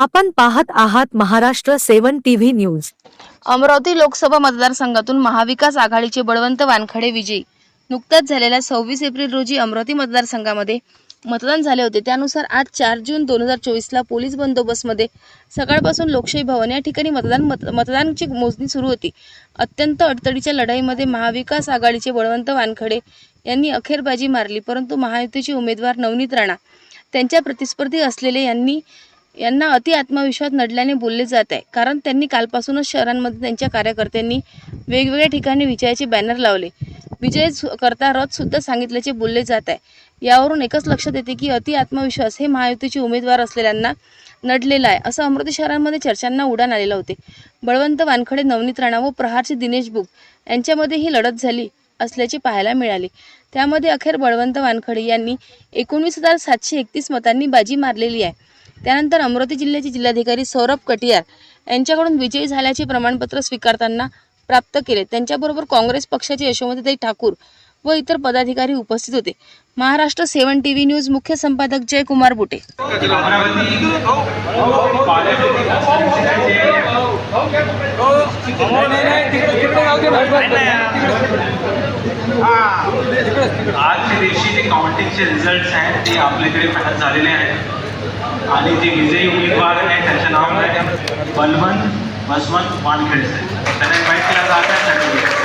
आपण पाहत आहात Maharashtra seven TV news. Amravati Lok Sabha मतदारसंघातून महाविकास आघाडीचे बळवंत वानखडे विजयी. नुकत्याच झालेल्या सव्वीस एप्रिल रोजी अमरावती मतदारसंघामध्ये मतदान झाले होते. त्यानुसार आज चार जून दोन हजार चोवीसला पोलीस बंदोबस्तमध्ये सकाळपासून लोकशाही भवन या ठिकाणी मतदान मत मतदानाची मोजणी सुरू होती. अत्यंत अडचणीच्या लढाईमध्ये महाविकास आघाडीचे बळवंत वानखडे यांनी अखेर बाजी मारली. परंतु महायुतीचे उमेदवार नवनीत राणा त्यांच्या प्रतिस्पर्धी असलेले यांनी यांना अति आत्मविश्वास नडल्याने बोलले जात आहे. कारण त्यांनी कालपासूनच शहरांमध्ये त्यांच्या कार्यकर्त्यांनी वेगवेगळ्या ठिकाणी विजयाचे बॅनर लावले. विजय सु- करता रथ सुद्धा सांगितल्याचे बोलले जात आहे. यावरून एकच लक्षात येते की अति आत्मविश्वास हे महायुतीचे उमेदवार असलेल्यांना नडलेला आहे असं अमरावती शहरांमध्ये चर्चांना उडाण आलेलं होते. बळवंत वानखडे नवनीत राणा व प्रहारचे दिनेश बुक यांच्यामध्ये ही लढत झाली असल्याचे पाहायला मिळाले. त्यामध्ये अखेर बळवंत वानखडे यांनी एकोणवीस हजार सातशे एकतीस मतांनी बाजी मारलेली आहे. त्यानंतर अमरावती जिल्ह्याचे जिल्हाधिकारी सौरभ कटियार यांच्याकडून विजयी झाल्याचे प्रमाणपत्र स्वीकारताना प्राप्त केले. त्यांच्याबरोबर काँग्रेस पक्षाचे यशोमतीताई ठाकूर व इतर पदाधिकारी उपस्थित होते. Maharashtra seven T V news मुख्य संपादक जयकुमार बुटे. आजच्या दिवशी जे काउंटिंगचे रिझल्ट आहेत ते आपल्याकडे झालेले आहेत. जे विजयी उम्मीदवार है त्यांचं नाव है बलवंत बसवंत वानखेडे साहेब त्यांना इन्व्हाइट केला जात आहे